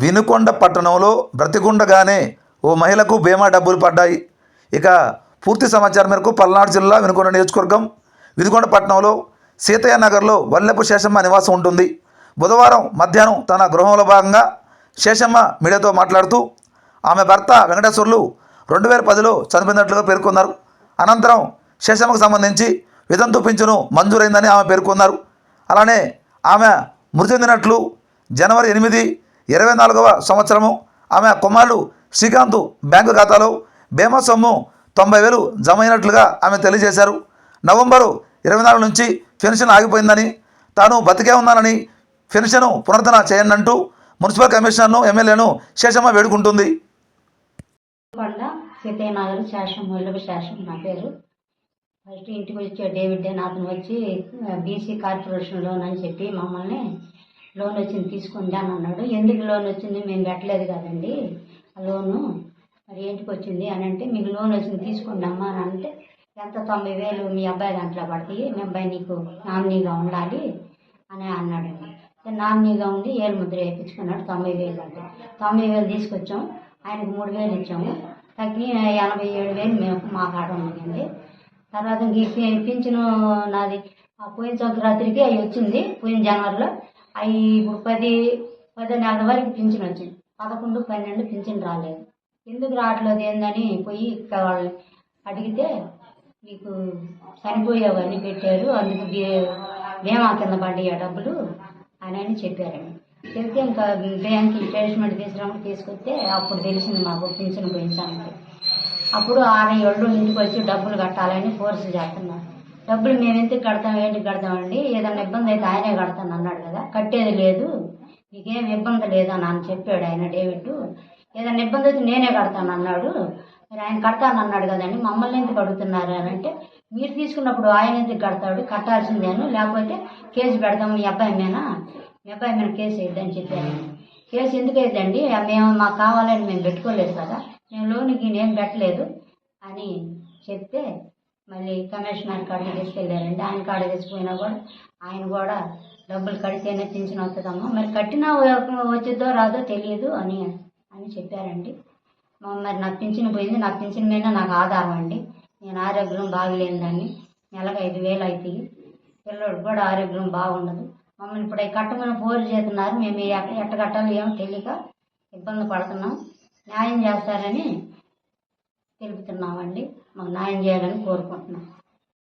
వినుకొండ పట్టణంలో బ్రతికుండగానే ఓ మహిళకు బీమా డబ్బులు పడ్డాయి. ఇక పూర్తి సమాచారం మేరకు పల్నాడు జిల్లా వినుకొండ నియోజకవర్గం వినుకొండ పట్టణంలో సీతయ్య నగర్లో వల్లెపు శేషమ్మ నివాసం ఉంటుంది. బుధవారం మధ్యాహ్నం తన గృహంలో భాగంగా శేషమ్మ మీడియాతో మాట్లాడుతూ ఆమె భర్త వెంకటేశ్వర్లు రెండు వేల పదిలో చనిపోయినట్లుగా పేర్కొన్నారు. అనంతరం శేషమ్మకు సంబంధించి వితంతు పింఛను మంజూరైందని ఆమె పేర్కొన్నారు. అలానే ఆమె మృతి చెందినట్లు జనవరి ఎనిమిది ఇరవై నాలుగవ సంవత్సరము. ఆమె కుమారుడు శ్రీకాంత్ బ్యాంకు ఖాతాలో బీమా సొమ్ము తొంభై వేలు జమ అయినట్లుగా ఆమె తెలియజేశారు. నవంబరు ఇరవై నాలుగు నుంచి పెన్షన్ ఆగిపోయిందని తాను బతికే ఉన్నానని పెన్షన్ పునరుద్ధరణ చేయనంటూ మున్సిపల్ కమిషనర్ను ఎమ్మెల్యేను శేషమ్మ వేడుకుంటుంది. సీతయ్యనగర్ సీతయ్య ముళ్ళపు నా పేరు. ఫస్ట్ ఇంటికి వచ్చే డేవిడ్ అతను వచ్చి బీసీ కార్పొరేషన్లోనని చెప్పి మమ్మల్ని లోన్ వచ్చింది తీసుకోండి అన్నాడు. ఎందుకు లోన్ వచ్చింది మేము పెట్టలేదు కదండి. ఆ లోను మరి ఏంటికి వచ్చింది అని అంటే మీకు లోన్ వచ్చింది తీసుకోండి అమ్మా అని అంటే ఎంత తొంభై వేలు మీ అబ్బాయి దాంట్లో పడతాయి మీ అబ్బాయి నీకు నామినీగా ఉండాలి అని అన్నాడండి నామినీగా ఉండి ఏడు ముద్ర వేయించుకున్నాడు తొంభై వేలు అంటే. తొంభై వేలు తీసుకొచ్చాం. ఆయనకు మూడు వేలు ఇచ్చాము. తగ్గి ఎనభై ఏడు వేలు మేము మా కాడ ఉన్నాయండి. తర్వాత ఇంక పింఛను నాది ఆ పోయిన సంక్రాంతికి అవి వచ్చింది. పోయిన జనవరిలో అవి ఇప్పుడు పది పదో నెలల వరకు పింఛన్ వచ్చింది. పదకొండు పన్నెండు పింఛన్ రాలేదు. ఎందుకు రావట్లేదు ఏందని పోయి వాళ్ళు అడిగితే మీకు చనిపోయేవన్నీ పెట్టారు. అందుకు బీమా కింద పడ్డాయి ఆ డబ్బులు అని అని చెప్పారండి. చెప్తే ఇంకా బ్యాంక్ స్టేట్మెంట్ తీసుకురామని తీసుకొస్తే అప్పుడు తెలిసింది మాకు పింఛన్ గురించి సంగతి అప్పుడు ఆరు ఏళ్ళు ఇంటికి వచ్చి డబ్బులు కట్టాలని ఫోర్స్ చేస్తున్నారు. డబ్బులు మేము ఎందుకు కడతాం ఏంటి కడతామండి? ఏదైనా ఇబ్బంది అయితే ఆయనే కడతాను అన్నాడు కదా. కట్టేది లేదు. నీకేం ఇబ్బంది లేదని అని చెప్పాడు ఆయన డేవిడ్ ఏదైనా ఇబ్బంది అయితే నేనే కడతాను అన్నాడు. మరి ఆయన కడతాను అన్నాడు కదండి. మమ్మల్ని ఎందుకు అడుగుతున్నారు అని అంటే మీరు తీసుకున్నప్పుడు ఆయన ఎందుకు కడతాడు? కట్టాల్సిందేను లేకపోతే కేసు పెడదాం మీ అబ్బాయి మీద మీ అబ్బాయి మీద కేసు వేద్దని చెప్పాను. కేసు ఎందుకు వేద్దండి? మేము మాకు కావాలని మేము పెట్టుకోలేదు కదా. మేము లోనికి నేను పెట్టలేదు అని చెప్తే మళ్ళీ కమిషనర్ కాడికి తీసుకెళ్ళారండి. ఆయన కాడ తీసుకుపోయినా కూడా ఆయన కూడా డబ్బులు కడితేనే పింఛన్ వస్తుందమ్మా. మరి కట్టినా వచ్చిద్దో రాదో తెలియదు అని అని చెప్పారండి. మరి నా పింఛన్ పోయింది. నా పింఛన్ మీద నాకు ఆధారం అండి. నేను ఆరోగ్యం బాగలేనిదాన్ని నెలకు ఐదు వేలు అవుతాయి పిల్లోడు కూడా ఆరోగ్యం బాగుండదు. మమ్మల్ని ఇప్పుడు అవి కట్టమని ఫోన్ చేస్తున్నారు. మేము ఎట్ట ఎట్ట కట్టాలో ఏమో తెలియక ఇబ్బంది పడుతున్నాం. న్యాయం చేస్తారని తెలుపుతున్నామండి. మాకు న్యాయం చేయాలని కోరుకుంటున్నాం.